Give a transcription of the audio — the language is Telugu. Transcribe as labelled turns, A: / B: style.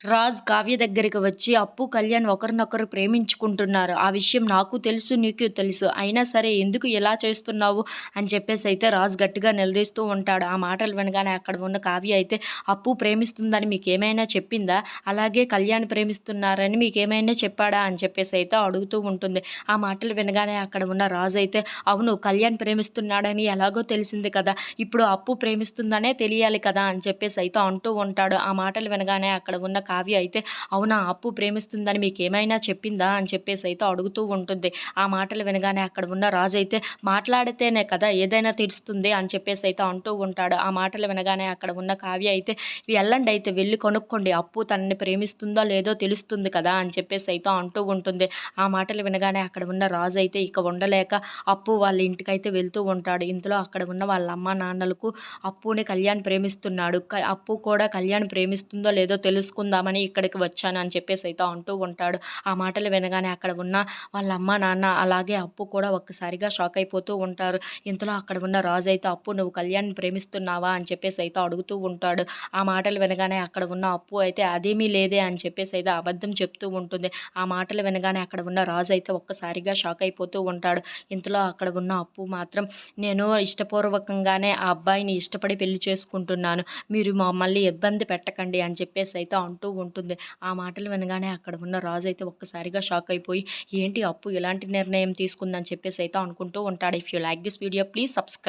A: రాజ్ కావ్య దగ్గరికి వచ్చి అప్పు కళ్యాణ్ ఒకరినొకరు ప్రేమించుకుంటున్నారు. ఆ విషయం నాకు తెలుసు నీకు తెలుసు. అయినా సరే ఎందుకు ఇలా చేస్తున్నావు? అని చెప్పేసి అయితే రాజ్ గట్టిగా నిలదీస్తూ ఉంటాడు. ఆ మాటలు వినగానే అక్కడ ఉన్న కావ్య అయితే అప్పు ప్రేమిస్తుందని మీకు ఏమైనా చెప్పిందా? అలాగే కళ్యాణ్ ప్రేమిస్తున్నారని మీకు ఏమైనా చెప్పాడా? అని చెప్పేసి అయితే అడుగుతూ ఉంటుంది. ఆ మాటలు వినగానే అక్కడ ఉన్న రాజు అయితే అవును కళ్యాణ్ ప్రేమిస్తున్నాడని ఎలాగో తెలిసింది కదా. ఇప్పుడు అప్పు ప్రేమిస్తుందనే తెలియాలి కదా? అని చెప్పేసి అయితే అంటూ ఉంటాడు. ఆ మాటలు వినగానే అక్కడ ఉన్న కావ్య అయితే అవునా అప్పు ప్రేమిస్తుందని మీకు ఏమైనా చెప్పిందా? అని చెప్పేసి అయితే అడుగుతూ ఉంటుంది. ఆ మాటలు వినగానే అక్కడ ఉన్న రాజు అయితే మాట్లాడితేనే కదా ఏదైనా తెలుస్తుంది అని చెప్పేసి అయితే అంటూ ఉంటాడు. ఆ మాటలు వినగానే అక్కడ ఉన్న కావ్య అయితే వెళ్ళండి అయితే వెళ్ళి కొనుక్కోండి. అప్పు తనని ప్రేమిస్తుందో లేదో తెలుస్తుంది కదా అని చెప్పేసి అయితే అంటూ ఉంటుంది. ఆ మాటలు వినగానే అక్కడ ఉన్న రాజు అయితే ఇక ఉండలేక అప్పు వాళ్ళ ఇంటికైతే వెళ్తూ ఉంటాడు. ఇందులో అక్కడ ఉన్న వాళ్ళ అమ్మ నాన్నలకు అప్పుని కళ్యాణ్ ప్రేమిస్తున్నాడు. అప్పు కూడా కళ్యాణ్ ప్రేమిస్తుందో లేదో తెలుసుకుందాం చూద్దామని ఇక్కడికి వచ్చాను అని చెప్పేసి అయితే అంటూ ఉంటాడు. ఆ మాటలు వినగానే అక్కడ ఉన్న వాళ్ళ అమ్మ నాన్న అలాగే అప్పు కూడా ఒక్కసారిగా షాక్ అయిపోతూ ఉంటారు. ఇంతలో అక్కడ ఉన్న రాజు అయితే అప్పు నువ్వు కళ్యాణ్ ప్రేమిస్తున్నావా? అని చెప్పేసి అయితే అడుగుతూ ఉంటాడు. ఆ మాటలు వినగానే అక్కడ ఉన్న అప్పు అయితే అదేమీ లేదే అని చెప్పేసి అయితే అబద్ధం చెప్తూ ఉంటుంది. ఆ మాటలు వినగానే అక్కడ ఉన్న రాజు అయితే ఒక్కసారిగా షాక్ అయిపోతూ ఉంటాడు. ఇంతలో అక్కడ ఉన్న అప్పు మాత్రం నేను ఇష్టపూర్వకంగానే ఆ అబ్బాయిని ఇష్టపడి పెళ్ళి చేసుకుంటున్నాను. మీరు మమ్మల్ని ఇబ్బంది పెట్టకండి అని చెప్పేసి అయితే అంటూ ఉంటుంది. ఆ మాటలు వినగానే అక్కడ ఉన్న రాజు అయితే ఒక్కసారిగా షాక్ అయిపోయి ఏంటి అప్పు? ఇలాంటి నిర్ణయం తీసుకుందని చెప్పేసి అయితే అనుకుంటూ ఉంటాడు. If you like this video please subscribe